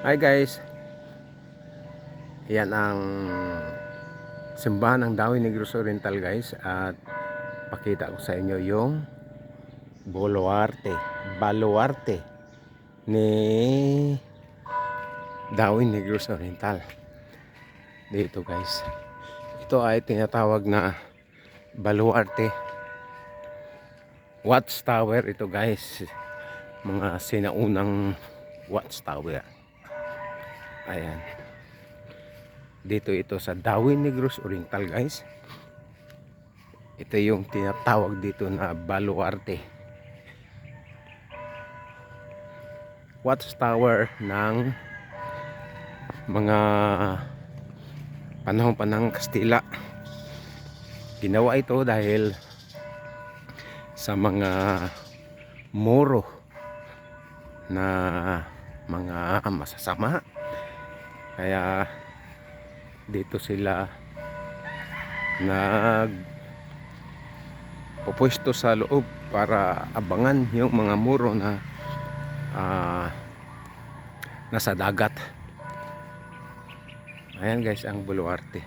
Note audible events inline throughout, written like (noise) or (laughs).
Hi guys. Yan ang simbahan ng Dawi Negros Oriental guys at pakita ko sa inyo yung Boluarte, Baluarte ni Dawi Negros Oriental. Dito guys. Ito ay tinatawag na Baluarte Watchtower ito guys. Mga sinaunang watchtower. Ayan. Dito ito sa Darwin Negros Oriental guys. Ito yung tinatawag dito na baluarte. Watchtower ng mga panahon pa ng Kastila. Ginawa ito dahil sa mga Moro na mga masasama kaya dito sila nag pupwesto sa loob para abangan yung mga muro na ah, nasa dagat. Ayan guys ang buluarte.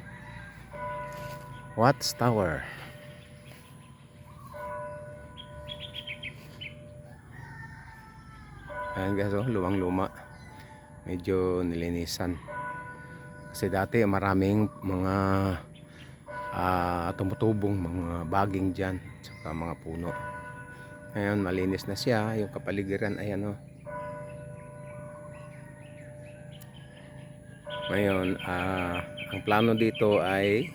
Watchtower. Ayan guys oh, lumang luma medyo nilinisan kasi dati maraming mga ah, tumutubong mga baging dyan saka mga puno. Ngayon malinis na siya yung kapaligiran ayan o ngayon ah, ang plano dito ay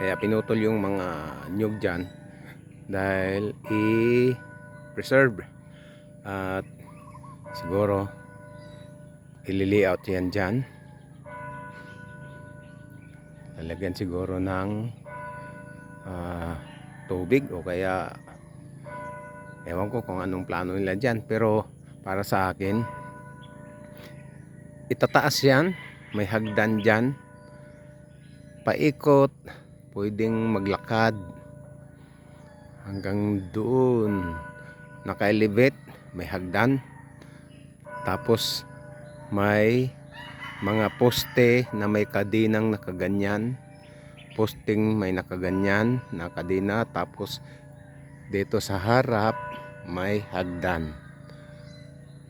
kaya pinutol yung mga nyug dyan dahil i-preserve. At siguro ililiaut yan dyan lalagyan siguro ng ah, tubig o kaya ewan ko kung anong plano nila dyan. Pero para sa akin itataas yan may hagdan dyan. Paikot pwedeng maglakad. Hanggang doon naka-elevate may hagdan. Tapos may mga poste na may kadinang nakaganyan. Posting may nakaganyan na kadina tapos dito sa harap may hagdan.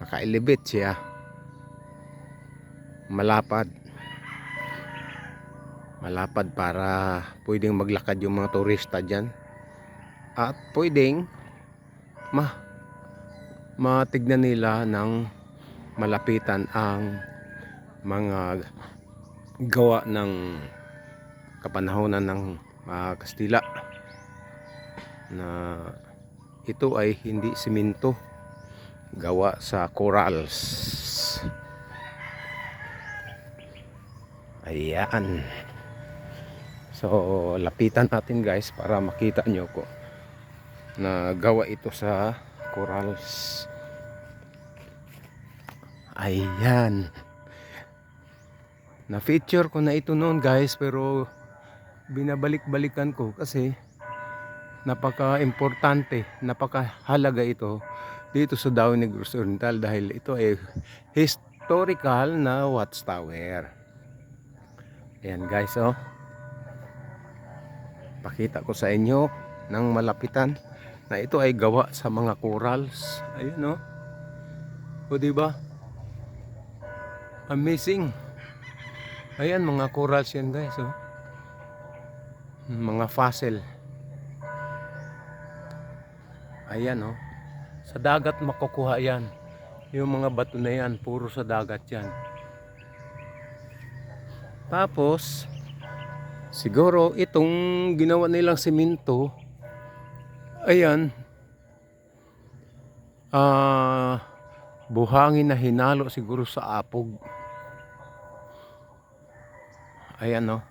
Naka-elevate siya. Malapad. Malapad para pwedeng maglakad yung mga turista dyan. At pwedeng ma matignan nila ng malapitan ang mga gawa ng kapanahonan ng mga Kastila na ito ay hindi simento gawa sa corals. Ayan. So lapitan natin guys para makita nyo ko na gawa ito sa corals. Ayan na feature ko na ito noon guys pero binabalik-balikan ko kasi napaka importante napaka halaga ito dito sa Negros Oriental dahil ito ay historical na watchtower. Ayan guys oh. Pakita ko sa inyo ng malapitan na ito ay gawa sa mga corals. Ayun oh. O di ba? Amazing Ayan, mga corals yan guys, oh. Mga fossil. Ayan, oh. Sa dagat makukuha yan. Yung mga bato na yan, puro sa dagat yan. Tapos, siguro itong ginawa nilang simento, ayan, ah, buhangin na hinalo siguro sa apog. Ayan oh.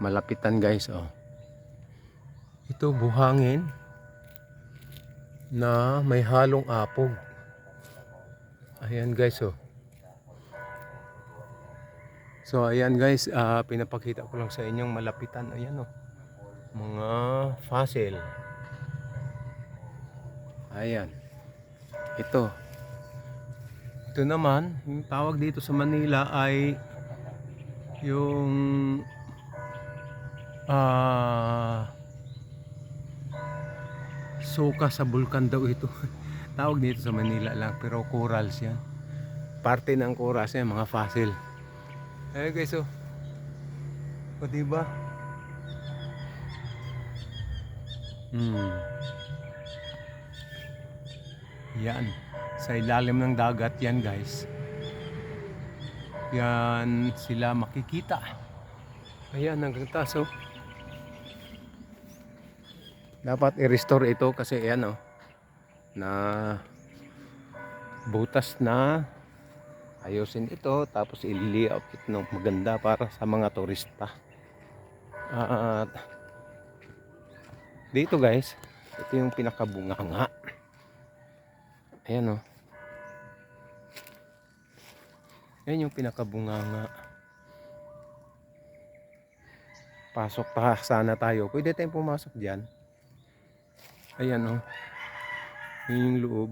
Malapitan guys oh. Ito buhangin na may halong apog. Ayan guys oh. So ayan guys, ah, pinapakita ko lang sa inyong malapitan. Ayan oh. Mga fossil. Ayan. Ito. Ito naman, yung tawag dito sa Manila ay yung ah suka sa bulkan daw ito. (laughs) tawag dito sa Manila lang pero corals yan. Parte ng corals yan, mga fossil. Eh guys, oh. O diba? Hmm. Yan. Sa ilalim ng dagat yan guys. Yan sila makikita. Ayan, hanggang taas oh. Dapat i-restore ito kasi ayan oh. Na butas na ayusin ito tapos i-layout ito ng maganda para sa mga turista. At dito guys, ito yung pinakabunganga. Ayan oh. Ayan yung pinakabunganga. Pasok pa (laughs) sana tayo. Pwede tayong pumasok dyan. Ayan oh. Yun yung loob.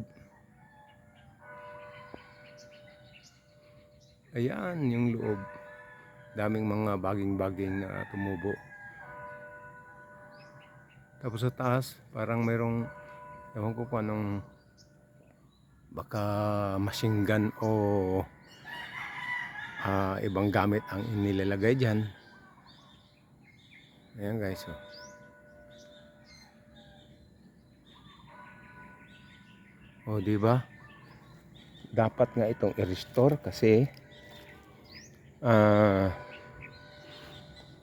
Ayan yung loob. Daming mga baging-baging na tumubo. Tapos sa taas, parang mayroong, ewan ko kung anong, baka machine gun o ah, ibang gamit ang inilalagay dyan. Ayan guys. Oh. O, di ba? Dapat nga itong i-restore kasi ah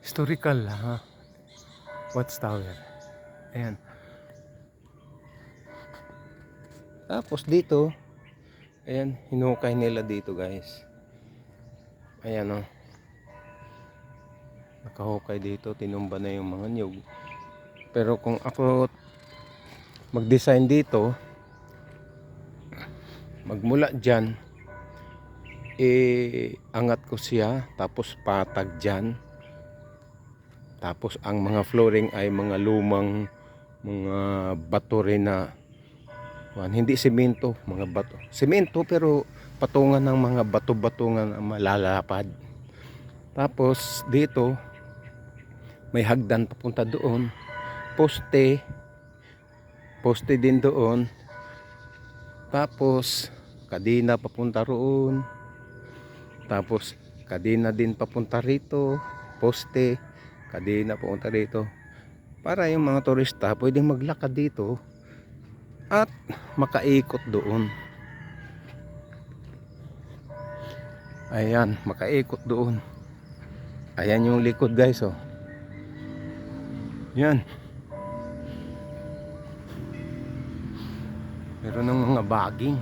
historical ha. Watchtower. Ayan. Tapos dito, ayan, hinukay nila dito guys. Ayan o. Nakahukay dito, tinumba na yung mga nyug. Pero kung ako mag-design dito, magmula dyan, eh, angat ko siya, tapos patag dyan. Tapos ang mga flooring ay mga lumang mga bato rin na Wan, hindi semento, mga bato. Semento pero patungan ng mga bato-batungan ang malalapad. Tapos dito may hagdan papunta doon. Poste. Poste din doon. Tapos kadina papunta roon. Tapos kadina din papunta rito. Poste. Kadina papunta rito. Para yung mga turista pwedeng maglakad dito at makaikot doon. Ayan, makaikot doon. Ayan yung likod guys oh. Yan. Meron ng mga baging.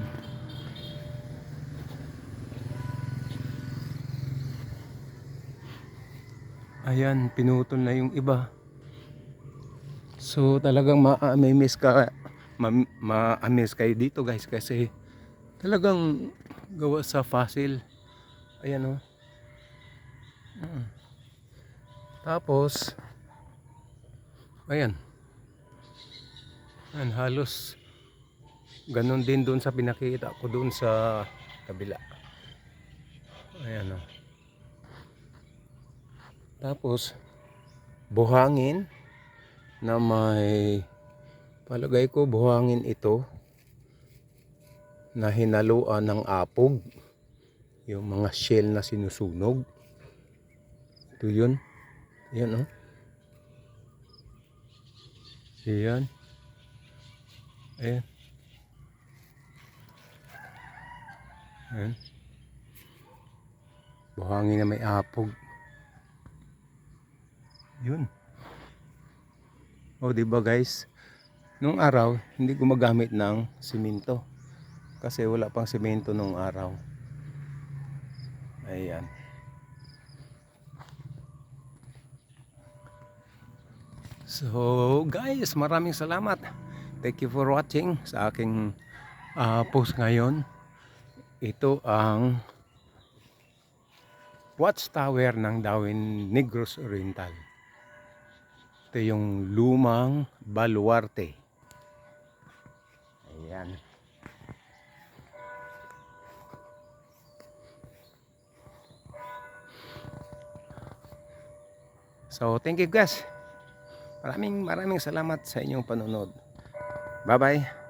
Ayan, pinutol na yung iba. So talagang ma-miss ka ma- ma-amaze kayo dito guys kasi talagang gawa sa fossil. Ayan o Mm. tapos ayan. Ayan halos ganon din doon sa pinakita ko doon sa kabila. Ayan o tapos buhangin na may Palagay ko buhangin ito na hinaluan ng apog. Yung mga shell na sinusunog. Ito yun. Yan oh. Yan. Ayan. Ayan. Buhangin na may apog. Yun. Oh, di ba guys? Nung araw, hindi gumagamit ng simento. Kasi wala pang simento nung araw. Ayan. So guys, maraming salamat. Thank you for watching sa aking uh, post ngayon. Ito ang watchtower ng Darwin Negros Oriental. Ito yung lumang baluarte. Ayan. So, thank you guys. Maraming maraming salamat sa inyong panonood. Bye-bye.